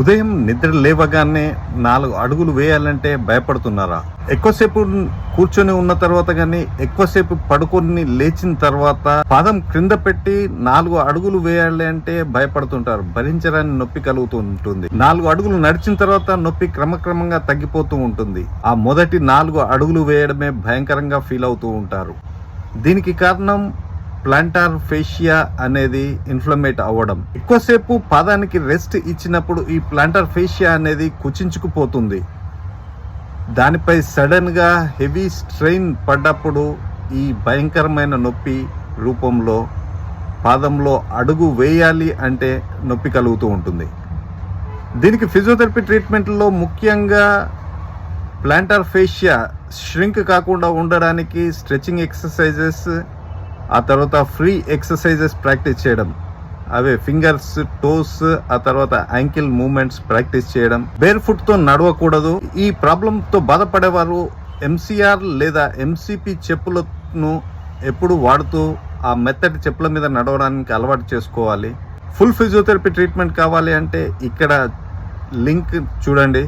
ఉదయం నిద్ర లేవగానే నాలుగు అడుగులు వేయాలంటే భయపడుతున్నారా? ఎక్కువసేపు కూర్చొని ఉన్న తర్వాత కానీ ఎక్కువసేపు పడుకొని లేచిన తర్వాత పాదం క్రింద పెట్టి నాలుగు అడుగులు వేయాలి అంటే భయపడుతుంటారు. భరించరాని నొప్పి కలుగుతూ ఉంటుంది నాలుగు అడుగులు నడిచిన తర్వాత నొప్పి క్రమక్రమంగా తగ్గిపోతూ ఉంటుంది. ఆ మొదటి నాలుగు అడుగులు వేయడమే భయంకరంగా ఫీల్ అవుతూ ఉంటారు. దీనికి కారణం ప్లాంటార్ ఫేషియా అనేది ఇన్ఫ్లమేట్ అవ్వడం. ఎక్కువసేపు పాదానికి రెస్ట్ ఇచ్చినప్పుడు ఈ ప్లాంటార్ ఫేషియా అనేది కుచించుకుపోతుంది. దానిపై సడన్గా హెవీ స్ట్రెయిన్ పడ్డప్పుడు ఈ భయంకరమైన నొప్పి రూపంలో పాదంలో అడుగు వేయాలి అంటే నొప్పి కలుగుతూ ఉంటుంది. దీనికి ఫిజియోథెరపీ ట్రీట్మెంట్లో ముఖ్యంగా ప్లాంటార్ ఫేషియా ష్రింక్ కాకుండా ఉండడానికి స్ట్రెచింగ్ ఎక్సర్సైజెస్ ఆ తర్వాత ఫ్రీ ఎక్సర్సైజెస్ ప్రాక్టీస్ చేయడం. అవే ఫింగర్స్ టోస్ ఆ తర్వాత యాంకిల్ మూమెంట్స్ ప్రాక్టీస్ చేయడం. బేర్ ఫుట్తో నడవకూడదు. ఈ ప్రాబ్లమ్తో బాధపడేవారు ఎంసీఆర్ లేదా ఎంసీపీ చెప్పులను ఎప్పుడు వాడుతూ ఆ మెత్తటి చెప్పుల మీద నడవడానికి అలవాటు చేసుకోవాలి. ఫుల్ ఫిజియోథెరపీ ట్రీట్మెంట్ కావాలి అంటే ఇక్కడ లింక్ చూడండి.